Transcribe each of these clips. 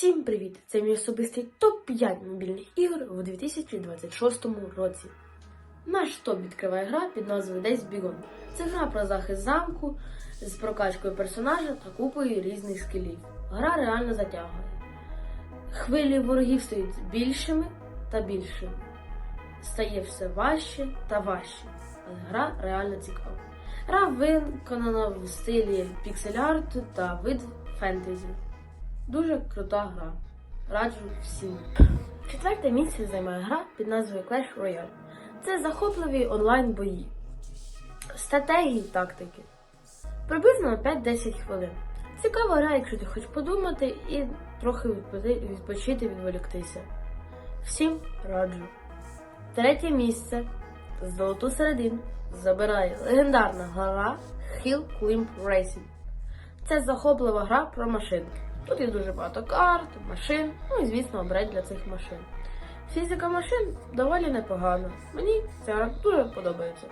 Всім привіт! Це мій особистий топ-5 мобільних ігор у 2026 році. Наш топ відкриває гра під назвою Days Beyond. Це гра про захист замку з прокачкою персонажа та купою різних скілів. Гра реально затягує. Хвилі ворогів стають більшими та більшими. Стає все важче та важче. Але гра реально цікава. Гра виконана в стилі піксель-арту та вид фентезі. Дуже крута гра. Раджу всім. Четверте місце займає гра під назвою Clash Royale. Це захопливі онлайн бої, стратегії тактики. Приблизно на 5-10 хвилин. Цікава гра, якщо ти хочеш подумати і трохи відпочити, відволіктися. Всім раджу. Третє місце з золоту середину забирає легендарна гра Hill Climb Racing. Це захоплива гра про машинки. Тут є дуже багато карт, машин, ну і звісно обрать для цих машин. Фізика машин доволі непогана. Мені ця гра дуже подобається.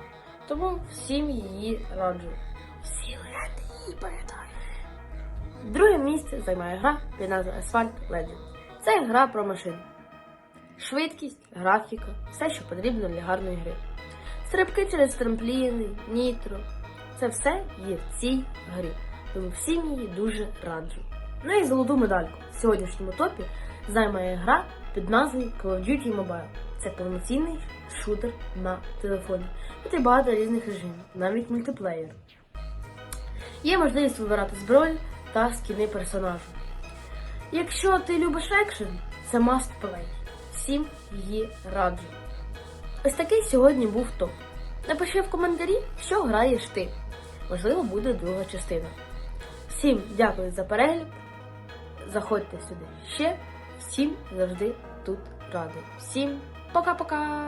Тому всім її раджу. Всі легенди її передаю. Друге місце займає гра під назвою Asphalt Legends. Це гра про машини. Швидкість, графіка, все, що потрібно для гарної гри. Стрибки через трампліни, нітро. Це все є в цій грі. Тому всім її дуже раджу. Ну і золоту медальку в сьогоднішньому топі займає гра під назвою Call of Duty Mobile. Це повноцінний шутер на телефоні. Тут є багато різних режимів, навіть мультиплеєр. Є можливість вибирати зброю та скіни персонажу. Якщо ти любиш екшен, це must play. Всім її раджу. Ось такий сьогодні був топ. Напиши в коментарі, що граєш ти. Можливо, буде друга частина. Всім дякую за перегляд. Заходьте сюди ще. Всім завжди тут радий. Всім пока-пока!